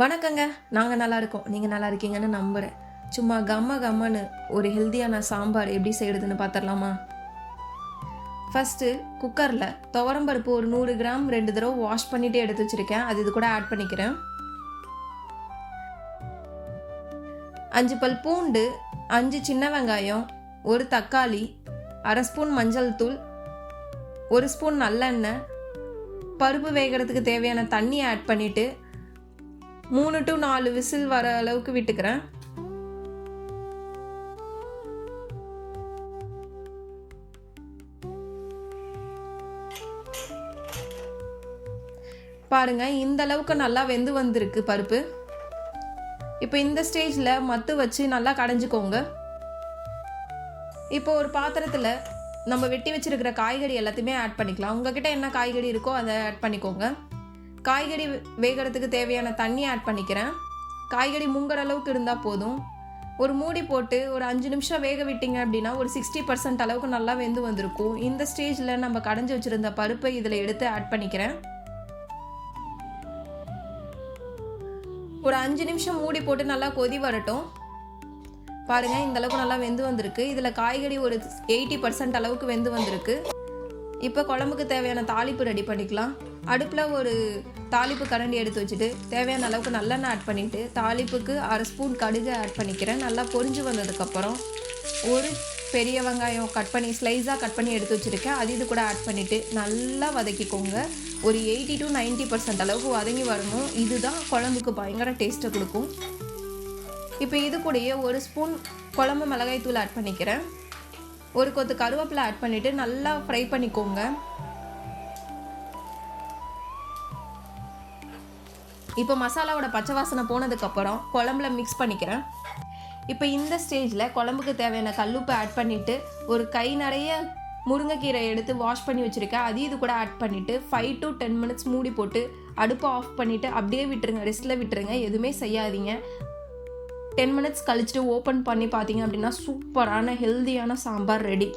வணக்கங்க. நாங்கள் நல்லா இருக்கோம் நீங்கள் நல்லா இருக்கீங்கன்னு நம்புகிறேன் சும்மா கம்ம கம்மன்னு ஒரு ஹெல்த்தியான சாம்பார் எப்படி செய்கிறதுன்னு பார்த்துடலாமா ஃபஸ்ட்டு குக்கரில் துவரம்பருப்பு ஒரு நூறு கிராம் ரெண்டு தடவை வாஷ் பண்ணிகிட்டே எடுத்து வச்சுருக்கேன். அது இது கூட ஆட் பண்ணிக்கிறேன். அஞ்சு பல் பூண்டு அஞ்சு சின்ன வெங்காயம் ஒரு தக்காளி அரை ஸ்பூன் மஞ்சள் தூள் ஒரு ஸ்பூன் நல்லெண்ணெய் பருப்பு வேகிறதுக்கு தேவையான தண்ணி ஆட் பண்ணிவிட்டு மூணு டு நாலு விசில் வர அளவுக்கு விட்டுக்கிறேன். பாருங்க இந்த அளவுக்கு நல்லா வெந்து வந்திருக்கு பருப்பு. இப்போ இந்த ஸ்டேஜில் மத்து வச்சு நல்லா கடைஞ்சிக்கோங்க. இப்போ ஒரு பாத்திரத்தில் நம்ம வெட்டி வச்சிருக்கிற காய்கறி எல்லாத்தையுமே ஆட் பண்ணிக்கலாம். உங்ககிட்ட என்ன காய்கறி இருக்கோ அதை ஆட் பண்ணிக்கோங்க. காய்கறி வேகிறதுக்கு தேவையான தண்ணி ஆட் பண்ணிக்கிறேன். காய்கறி முங்குற அளவுக்கு இருந்தால் போதும். ஒரு மூடி போட்டு ஒரு அஞ்சு நிமிஷம் வேக விட்டிங்க அப்படின்னா ஒரு சிக்ஸ்டி பர்சன்ட் அளவுக்கு நல்லா வெந்து வந்திருக்கும். இந்த ஸ்டேஜில் நம்ம கடைஞ்சி வச்சுருந்த பருப்பை இதில் எடுத்து ஆட் பண்ணிக்கிறேன். ஒரு அஞ்சு நிமிஷம் மூடி போட்டு நல்லா கொதி வரட்டும். பாருங்கள் இந்த அளவுக்கு நல்லா வெந்து வந்திருக்கு. இதில் காய்கறி ஒரு எயிட்டி பர்சன்ட் அளவுக்கு வெந்து வந்திருக்கு. இப்போ குழம்புக்கு தேவையான தாளிப்பு ரெடி பண்ணிக்கலாம். அடுப்பில் ஒரு தாளிப்பு கரண்டி எடுத்து வச்சுட்டு தேவையான அளவுக்கு நல்லெண்ணெய் ஆட் பண்ணிவிட்டு தாளிப்புக்கு அரை ஸ்பூன் கடுகு ஆட் பண்ணிக்கிறேன். நல்லா பொரிஞ்சு வந்ததுக்கப்புறம் ஒரு பெரிய வெங்காயம் கட் பண்ணி ஸ்லைஸாக கட் பண்ணி எடுத்து வச்சுருக்கேன். அது இது கூட ஆட் பண்ணிவிட்டு நல்லா வதக்கிக்கோங்க. ஒரு எயிட்டி டு 90% பர்சன்ட் அளவுக்கு வதங்கி வரணும். இதுதான் குழம்புக்கு பயங்கர டேஸ்ட்டை கொடுக்கும். இப்போ இது கூடயே ஒரு ஸ்பூன் குழம்பு மிளகாய் தூள் ஆட் பண்ணிக்கிறேன். ஒரு கொத்து கருவேப்பிலை ஆட் பண்ணிவிட்டு நல்லா ஃப்ரை பண்ணிக்கோங்க. இப்போ மசாலாவோட பச்சை வாசனை போனதுக்கப்புறம் குழம்புல மிக்ஸ் பண்ணிக்கிறேன். இப்போ இந்த ஸ்டேஜில் குழம்புக்கு தேவையான கல்லுப்பு ஆட் பண்ணிவிட்டு ஒரு கை நிறைய முருங்கைக்கீரை எடுத்து வாஷ் பண்ணி வச்சுருக்கேன். அதையும் இது கூட ஆட் பண்ணிவிட்டு ஃபைவ் டு டென் மினிட்ஸ் மூடி போட்டு அடுப்பை ஆஃப் பண்ணிவிட்டு அப்படியே விட்டுருங்க ரெஸ்ட்டில் விட்டுருங்க. எதுவுமே செய்யாதீங்க. டென் மினிட்ஸ் கழிச்சுட்டு ஓப்பன் பண்ணி பார்த்தீங்க அப்படின்னா சூப்பரான ஹெல்தியான சாம்பார் ரெடி